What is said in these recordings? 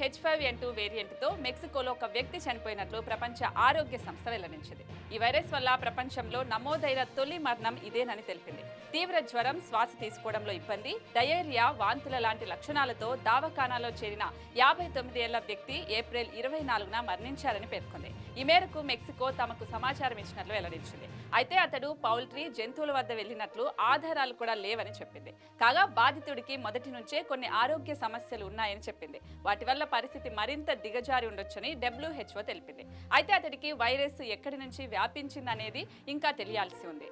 H five N two వేరియంట్తో మెక్సికోలో ఒక వ్యక్తి చనిపోయినట్లు ప్రపంచ ఆరోగ్య సంస్థ వెల్లడించింది. ఈ వైరస్ వల్ల ప్రపంచంలో నమోదైన తొలి మరణం ఇదేనని తెలిపింది. తీవ్ర జ్వరం శ్వాస తీసుకోవడంలో ఇబ్బంది డయేరియా వాంతుల లాంటి లక్షణాలతో దావఖానాలో చేరిన యాభై తొమ్మిది ఏళ్ళ వ్యక్తి ఏప్రిల్ ఇరవై నాలుగున మరణించారని పేర్కొంది. ఈ మేరకు మెక్సికో తమకు సమాచారం ఇచ్చినట్లు వెల్లడించింది. అయితే అతడు పౌల్ట్రీ జంతువుల వద్ద వెళ్ళినట్లు ఆధారాలు కూడా లేవని చెప్పింది. కాగా బాధితుడికి మొదటి నుంచే కొన్ని ఆరోగ్య సమస్యలు ఉన్నాయని చెప్పింది. వాటి వల్ల పరిస్థితి మరింత దిగజారి ఉండొచ్చని డబ్ల్యూహెచ్ఓ తెలిపింది. అయితే అతడికి వైరస్ ఎక్కడి నుంచి వ్యాపించిందనేది ఇంకా తెలియాల్సి ఉంది.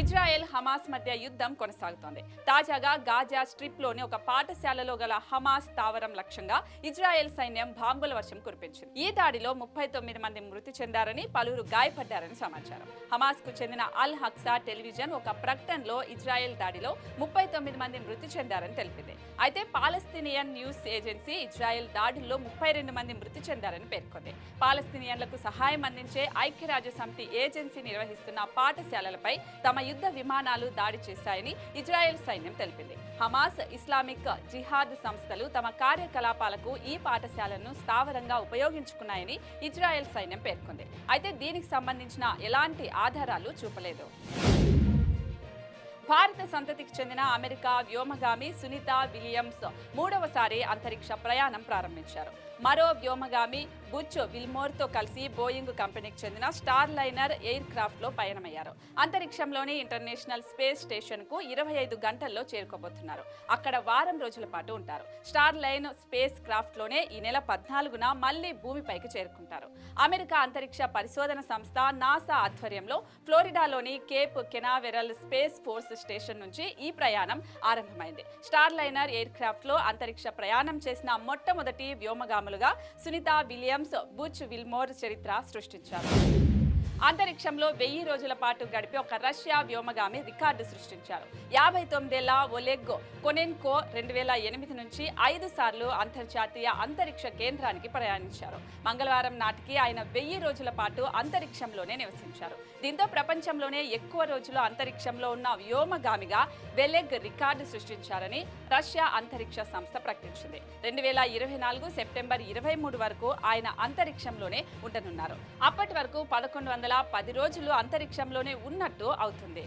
ఇజ్రాయెల్ హమాస్ మధ్య యుద్ధం కొనసాగుతోంది. తాజాగా గాజా స్ట్రిప్లోని ఒక పాఠశాలలో గల హమాస్ స్థావరం లక్ష్యంగా ఇజ్రాయెల్ సైన్యం బాంబుల వర్షం కురిపించింది. ఈ దాడిలో ముప్పై తొమ్మిది మంది మృతి చెందారని పలువురు గాయపడ్డారని సమాచారం. హమాస్కు చెందిన అల్ హక్సా టెలివిజన్ ఒక ప్రకటనలో ఇజ్రాయెల్ దాడిలో ముప్పై తొమ్మిది మంది మృతి చెందారని తెలిపింది. అయితే పాలస్తీనియన్ న్యూస్ ఏజెన్సీ ఇజ్రాయెల్ దాడుల్లో ముప్పై రెండు మంది మృతి చెందారని పేర్కొంది. పాలస్తీనియన్లకు సహాయం అందించే ఐక్యరాజ్య సమితి ఏజెన్సీ నిర్వహిస్తున్న పాఠశాలలపై తమ యుద్ధ విమానాలు దాడి చేశాయని ఇజ్రాయెల్ సైన్యం తెలిపింది. హమాస్ ఇస్లామిక్ జిహాద్ సంస్థలు తమ కార్యకలాపాలకు ఈ పాఠశాలను స్థావరంగా ఉపయోగించుకున్నాయని ఇజ్రాయెల్ సైన్యం పేర్కొంది. అయితే దీనికి సంబంధించిన ఎలాంటి ఆధారాలు చూపలేదు. భారత సంతతికి చెందిన అమెరికా వ్యోమగామి సునీత విలియమ్స్ మూడవసారి అంతరిక్ష ప్రయాణం ప్రారంభించారు. మరో వ్యోమగామి బుచ్ విల్మోర్తో కలిసి బోయింగ్ కంపెనీకి చెందిన స్టార్ లైనర్ ఎయిర్ క్రాఫ్ట్లో పయనమయ్యారు. అంతరిక్షంలోని ఇంటర్నేషనల్ స్పేస్ స్టేషన్కు ఇరవై ఐదు గంటల్లో చేరుకోబోతున్నారు. అక్కడ వారం రోజుల పాటు ఉంటారు. స్టార్ లైన్ స్పేస్ క్రాఫ్ట్లోనే ఈ నెల పద్నాలుగున మళ్ళీ భూమిపైకి చేరుకుంటారు. అమెరికా అంతరిక్ష పరిశోధన సంస్థ నాసా ఆధ్వర్యంలో ఫ్లోరిడాలోని Cape Canaveral Space Force Station నుంచి ఈ ప్రయాణం ఆరంభమైంది. స్టార్ లైనర్ ఎయిర్ క్రాఫ్ట్లో అంతరిక్ష ప్రయాణం చేసిన మొట్టమొదటి వ్యోమగామి వ్యోమగాములుగా సునీత విలియమ్స్ బుచ్ విల్మోర్ చరిత్ర సృష్టించారు. అంతరిక్షంలో వెయ్యి రోజుల పాటు గడిపి ఒక రష్యా వ్యోమగామి రికార్డు సృష్టించారు. యాభై తొమ్మిదేళ్ళ ఒలెగ్గో కొనెన్కో రెండు వేల ఎనిమిది నుంచి ఐదు సార్లు అంతర్జాతీయ అంతరిక్ష కేంద్రానికి ప్రయాణించారు. మంగళవారం నాటికి ఆయన వెయ్యి రోజుల పాటు అంతరిక్షంలోనే నివసించారు. దీంతో ప్రపంచంలోనే ఎక్కువ రోజులు అంతరిక్షంలో ఉన్న వ్యోమగామిగా వెలెగ్ రికార్డు సృష్టించారని రష్యా అంతరిక్ష సంస్థ ప్రకటించింది. రెండు వేల ఇరవై నాలుగు సెప్టెంబర్ ఇరవై మూడు వరకు ఆయన అంతరిక్షంలోనే ఉండనున్నారు. అప్పటి వరకు పదకొండు వందల పది రోజులు అంతరిక్షంలోనే ఉన్నట్టు అవుతుంది.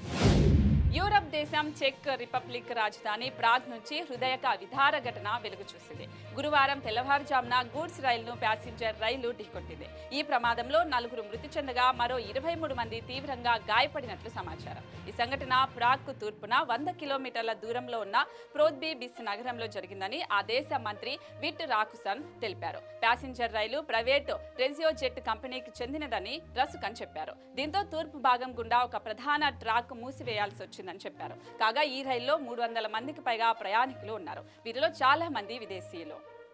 యూరప్ దేశం చెక్ రిపబ్లిక్ రాజధాని ప్రాగ్ నుంచి హృదయక విధార ఘటన వెలుగు చూసింది. గురువారం తెల్లవారుజామున గూడ్స్ రైలును ప్యాసింజర్ రైలు ఢీకొట్టింది. ఈ ప్రమాదంలో నలుగురు మృతి చెందగా మరో ఇరవై మూడు మంది తీవ్రంగా గాయపడినట్లు సమాచారం. ఈ సంఘటన ప్రాగ్కు తూర్పున వంద కిలోమీటర్ల దూరంలో ఉన్న ప్రోద్బీ బిస్ నగరంలో జరిగిందని ఆ దేశ మంత్రి విట్ రాకుసన్ తెలిపారు. ప్యాసింజర్ రైలు ప్రైవేట్ రెజియో జెట్ కంపెనీకి చెందినదని రసుకన్ చెప్పారు. దీంతో తూర్పు భాగం గుండా ఒక ప్రధాన ట్రాక్ మూసివేయాల్సి వచ్చిందని చెప్పారు. కాగా ఈ రైల్లో మూడు వందల మందికి పైగా ప్రయాణికులు ఉన్నారు. వీరిలో చాలా మంది విదేశీయులు.